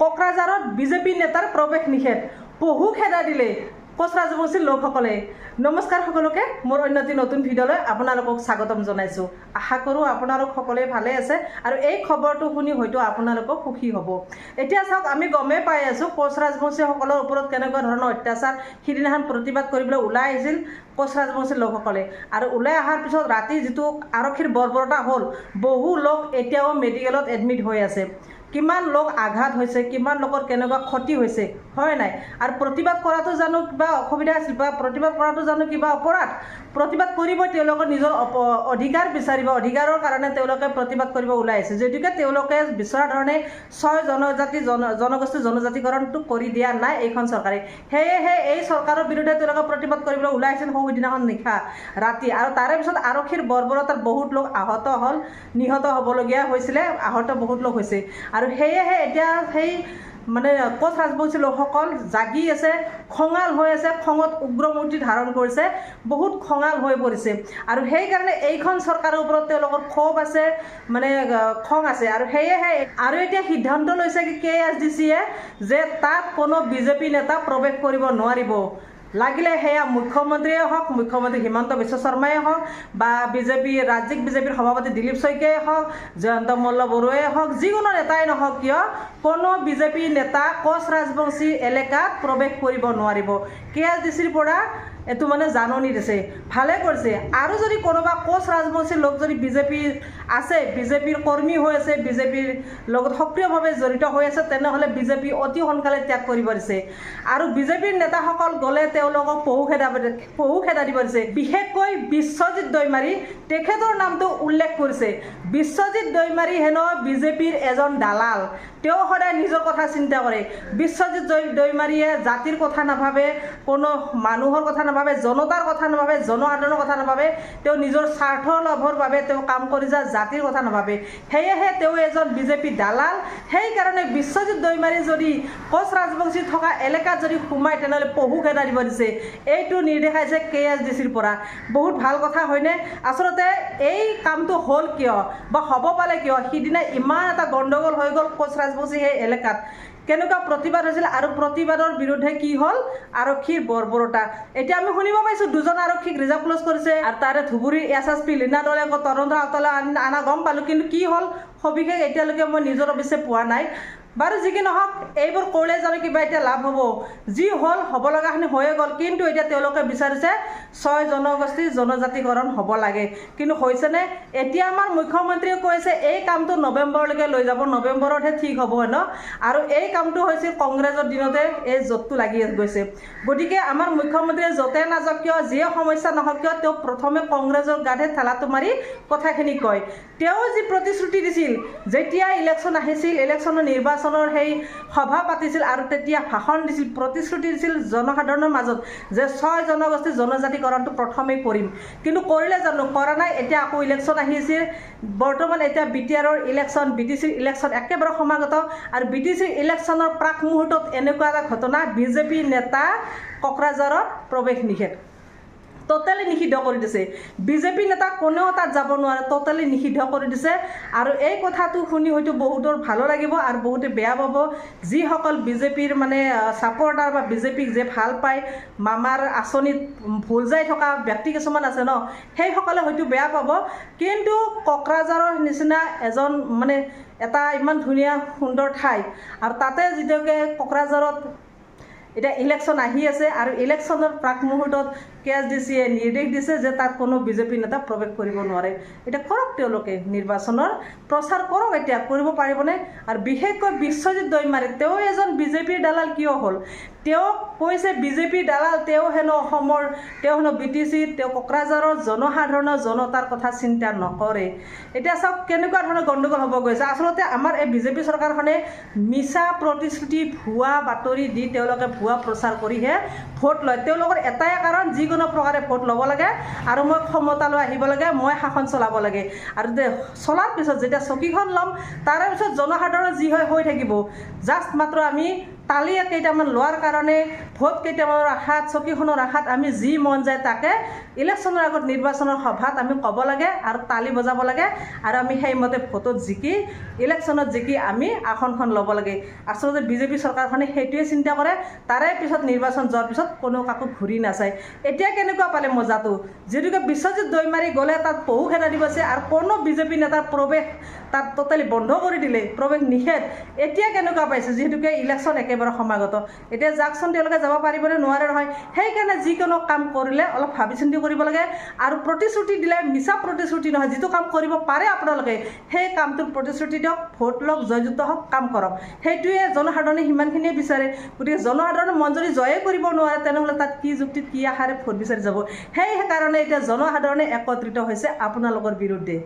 কোকৰাঝাৰত বিজেপি নেতাৰ প্ৰৱেশ নিষেধ। বহু খেদা দিলে কোচ ৰাজবংশীৰ লোকসকলে। নমস্কাৰ সকলোকে মোৰ অন্য এটি নতুন ভিডিঅ'লৈ আপোনালোকক স্বাগতম জনাইছোঁ। আশা কৰোঁ আপোনালোক সকলোৱে ভালে আছে আৰু এই খবৰটো শুনি হয়তো আপোনালোকক সুখী হ'ব। এতিয়া চাওক আমি গমেই পাই আছোঁ কোচ ৰাজবংশীসকলৰ ওপৰত কেনেকুৱা ধৰণৰ অত্যাচাৰ সিদিনাখন প্ৰতিবাদ কৰিবলৈ ওলাই আহিছিল কোচ ৰাজবংশীৰ লোকসকলে। আৰু ওলাই অহাৰ পিছত ৰাতি যিটো আৰক্ষীৰ বৰ্বৰতা হ'ল বহু লোক এতিয়াও মেডিকেলত এডমিট হৈ আছে। কিমান লোক আঘাত হৈছে কিমান লোকৰ কেনেকুৱা ক্ষতি হৈছে হয় নাই? আৰু প্ৰতিবাদ কৰাটো জানো কিবা অসুবিধা আছিল বা প্ৰতিবাদ কৰাটো জানো কিবা অপৰাধ? প্ৰতিবাদ কৰিবই তেওঁলোকৰ নিজৰ অপ- অধিকাৰ বিচাৰিব অধিকাৰৰ কাৰণে তেওঁলোকে প্ৰতিবাদ কৰিব ওলাই আহিছে। যদিকে তেওঁলোকে বিচৰা ধৰণে ছয় জনজাতি জন জনগোষ্ঠীৰ জনজাতিকৰণটো কৰি দিয়া নাই এইখন চৰকাৰে। সেয়েহে এই চৰকাৰৰ বিৰুদ্ধে তেওঁলোকে প্ৰতিবাদ কৰিবলৈ ওলাই আহিছিল সৌদিনাখন নিশা ৰাতি। আৰু তাৰে পিছত আৰক্ষীৰ বৰ্বৰতাত বহুত লোক আহত হ'ল নিহত হ'বলগীয়া হৈছিলে আহত বহুত লোক হৈছে। আৰু সেয়েহে এতিয়া সেই মানে কোচ ৰাজবংশী লোকসকল জাগি আছে খঙাল হৈ আছে খঙত উগ্ৰমূৰ্তি ধাৰণ কৰিছে বহুত খঙাল হৈ পৰিছে। আৰু সেইকাৰণে এইখন চৰকাৰৰ ওপৰত তেওঁলোকৰ ক্ষোভ আছে মানে খং আছে। আৰু সেয়েহে আৰু এতিয়া সিদ্ধান্ত লৈছে কি কে এছ ডি চিয়ে যে তাত কোনো বিজেপি নেতা প্ৰৱেশ কৰিব নোৱাৰিব। লাগিলে সেয়া মুখ্যমন্ত্ৰীয়ে হওক মুখ্যমন্ত্ৰী হিমন্ত বিশ্ব শৰ্মাই হওক বা বিজেপি ৰাজ্যিক বিজেপিৰ সভাপতি দিলীপ শইকীয়াই হওক জয়ন্ত মল্ল বড়োৱে হওক যিকোনো নেতাই নহওক কিয় কোনো বিজেপি নেতা কোচ ৰাজবংশী এলেকাত প্ৰৱেশ কৰিব নোৱাৰিব। কে এছ ডি চিৰ পৰা এইটো মানে জাননী দিছে। ভালে কৰিছে। আৰু যদি কোনোবা কোচ ৰাজবংশীৰ লোক যদি বিজেপিৰ আছে, বিজেপিৰ কৰ্মী হৈ আছে, বিজেপিৰ লগত সক্ৰিয়ভাৱে জড়িত হৈ আছে, তেনেহ'লে বিজেপি অতি সোনকালে ত্যাগ কৰিব দিছে। আৰু বিজেপিৰ নেতাসকল গ'লে তেওঁলোকক পহু খেদা পহু খেদা দিব দিছে। বিশেষকৈ বিশ্বজিৎ দৈমাৰী, তেখেতৰ নামটো উল্লেখ কৰিছে। বিশ্বজিৎ দৈমাৰী হেনো বিজেপিৰ এজন দালাল। তেওঁ সদায় নিজৰ কথা চিন্তা কৰে। বিশ্বজিৎ দৈমাৰীয়ে জাতিৰ কথা নাভাবে, কোনো মানুহৰ কথা নাভাবে। জনতাৰ কথা নাভাবে জনসাধাৰণৰ কথা নাভাবে তেওঁ নিজৰ স্বাৰ্থ লাভৰ বাবে তেওঁ কাম কৰি যায় জাতিৰ কথা নাভাবে। সেয়েহে তেওঁ এজন বিজেপি দালাল। সেইকাৰণে বিশ্বজিৎ দৈমাৰী যদি কোচ ৰাজবংশী থকা এলেকাত যদি সোমায় তেনেহ'লে পহু খেদা দিব দিছে। এইটো নিৰ্দেশাইছে কে এছ ডি চিৰ পৰা। বহুত ভাল কথা হয়নে? আচলতে এই কামটো হ'ল কিয় বা হ'ব পালে কিয়? সিদিনা ইমান এটা গণ্ডগোল হৈ গ'ল কোচ ৰাজবংশী সেই এলেকাত। কেনেকুৱা প্ৰতিবাদ হৈছিল আৰু প্ৰতিবাদৰ বিৰুদ্ধে কি হ'ল? আৰক্ষীৰ বৰ্বৰতা। এতিয়া আমি শুনিব পাইছোঁ দুজন আৰক্ষীক ৰিজাৰ্ভ ক্লজ কৰিছে আৰু তাৰে ধুবুৰীৰ এছ এছ পি লীনা দলে তদন্ত আওতালৈ আন- অনা গম পালোঁ। কিন্তু কি হ'ল? সবিশেষ এতিয়ালৈকে মই নিজৰ অৱশ্যে পোৱা নাই। বাৰু যি কি নহওক এইবোৰ কৰিলে জানো কিবা এতিয়া লাভ হ'ব। যি হ'ল হ'ব লগাখিনি হৈয়ে গ'ল কিন্তু এতিয়া তেওঁলোকে বিচাৰিছে ছয় জনগোষ্ঠীৰ জনজাতিকৰণ হ'ব লাগে। কিন্তু হৈছেনে? এতিয়া আমাৰ মুখ্যমন্ত্ৰীয়ে কৈছে এই কামটো নৱেম্বৰলৈকে লৈ যাব নৱেম্বৰতহে ঠিক হ'ব ন আৰু এই কামটো হৈছে কংগ্ৰেছৰ দিনতে এই জোঁটটো লাগি গৈছে। গতিকে আমাৰ মুখ্যমন্ত্ৰীয়ে য'তে নাযাওক কিয় যিয়ে সমস্যা নহওক কিয় তেওঁ প্ৰথমে কংগ্ৰেছৰ গাতহে ঠেলাটো মাৰি কথাখিনি কয়। তেওঁ যি প্ৰতিশ্ৰুতি দিছিল যেতিয়া ইলেকশ্যন আহিছিল ইলেকশ্যনৰ নিৰ্বাচনৰ সেই সভা পাতিছিল আৰু তেতিয়া ভাষণ দিছিল প্ৰতিশ্ৰুতি দিছিল জনসাধাৰণৰ মাজত যে ছয় জনগোষ্ঠীৰ জনজাতিকৰণটো প্ৰথমেই কৰিম। কিন্তু কৰিলে জানো? কৰা নাই এতিয়া আকৌ ইলেকশ্যন আহিছে। বৰ্তমান এতিয়া বি টি আৰৰ ইলেকশ্যন বি টি চিৰ ইলেকশ্যন একেবাৰে সমাগত আৰু বি টি চিৰ ইলেকশ্যনৰ প্ৰাক মুহূৰ্তত এনেকুৱা এটা ঘটনা বিজেপি নেতা কোকৰাঝাৰত প্ৰৱেশ নিষেধ। ট'টেলি নিষিদ্ধ কৰি দিছে। বিজেপি নেতা কোনেও তাত যাব নোৱাৰে ট'টেলি নিষিদ্ধ কৰি দিছে। আৰু এই কথাটো শুনি হয়তো বহুতৰ ভালো লাগিব আৰু বহুতে বেয়া পাব। যিসকল বিজেপিৰ মানে ছাপৰ্টাৰ বা বিজেপিক যে ভাল পায় মামাৰ আঁচনিত ভুল যাই থকা ব্যক্তি কিছুমান আছে ন সেইসকলে হয়তো বেয়া পাব। কিন্তু কোকৰাঝাৰৰ নিচিনা এজন মানে এটা ইমান ধুনীয়া সুন্দৰ ঠাই। আৰু তাতে যেতিয়াকে কোকৰাঝাৰত এতিয়া ইলেকশ্যন আহি আছে আৰু ইলেকশ্যনৰ প্ৰাক মুহূৰ্তত কে এছ ডি চিয়ে নিৰ্দেশ দিছে যে তাত কোনো বিজেপি নেতা প্ৰৱেশ কৰিব নোৱাৰে। এতিয়া কৰক তেওঁলোকে নিৰ্বাচনৰ প্ৰচাৰ কৰক এতিয়া কৰিব পাৰিবনে? আৰু বিশেষকৈ বিশ্বজিৎ দৈমাৰী তেওঁ এজন বিজেপিৰ দালাল কিয় হ'ল? তেওঁ কৈছে বিজেপিৰ দালাল, তেওঁ হেনো অসমৰ, তেওঁ হেনো বি টি চিত তেওঁ কোকৰাঝাৰৰ জনসাধাৰণৰ জনতাৰ কথা চিন্তা নকৰে। এতিয়া চাওক, কেনেকুৱা ধৰণৰ গণ্ডগোল হ'ব গৈছে। আচলতে আমাৰ এই বিজেপি চৰকাৰখনে মিছা প্ৰতিশ্ৰুতি, ভুৱা বাতৰি দি তেওঁলোকে ভুৱা প্ৰচাৰ কৰিহে ভোট লয়। তেওঁলোকৰ এটাই কাৰণ, যিকোনো প্ৰকাৰে ভোট ল'ব লাগে আৰু মই ক্ষমতালৈ আহিব লাগে, মই শাসন চলাব লাগে। আৰু চলাৰ পিছত যেতিয়া চকীখন ল'ম, তাৰে পিছত জনসাধাৰণ যি হয়, হৈ থাকিব। জাষ্ট মাত্ৰ আমি তালি কেইটামান লোৱাৰ কাৰণে ভোট কেইটামানৰ আশাত, চকীখনৰ আশাত আমি যি মন যায় তাকে ইলেকশ্যনৰ আগত নিৰ্বাচনৰ সভাত আমি ক'ব লাগে আৰু তালি বজাব লাগে আৰু আমি সেইমতে ভোটত জিকি, ইলেকশ্যনত জিকি আমি আসনখন ল'ব লাগে। আচলতে বিজেপি চৰকাৰখনে সেইটোৱে চিন্তা কৰে, তাৰে পিছত নিৰ্বাচন যোৱাৰ পিছত কোনো কাকো ঘূৰি নাচায়। এতিয়া কেনেকুৱা পালে মজাটো? যিহেতুকে বিশ্বজিৎ দৈমাৰী গ'লে তাত বহু খেদা দিবছে আৰু কোনো বিজেপি নেতাৰ প্ৰৱেশ তাত ট'টেলি বন্ধ কৰি দিলে, প্ৰৱেশ নিষেধ। এতিয়া কেনেকুৱা পাইছে? যিহেতুকে ইলেকশ্যন একেবাৰে সমাগত। এতিয়া যাকচোন তেওঁলোকে যাব পাৰিবনে নোৱাৰে নহয় সেইকাৰণে যিকোনো কাম কৰিলে অলপ ভাবি চিন্তি কৰিব লাগে আৰু প্ৰতিশ্ৰুতি দিলে মিছা প্ৰতিশ্ৰুতি নহয় যিটো কাম কৰিব পাৰে আপোনালোকে সেই কামটোত প্ৰতিশ্ৰুতি দিয়ক ভোট লওক জয়যুক্ত হওক কাম কৰক। সেইটোৱে জনসাধাৰণে সিমানখিনিয়ে বিচাৰে। গতিকে জনসাধাৰণে মন যদি জয়ে কৰিব নোৱাৰে তেনেহ'লে তাত কি যুক্তিত কি আশাৰে ভোট বিচাৰি যাব? সেইকাৰণে এতিয়া জনসাধাৰণে একত্ৰিত হৈছে আপোনালোকৰ বিৰুদ্ধে।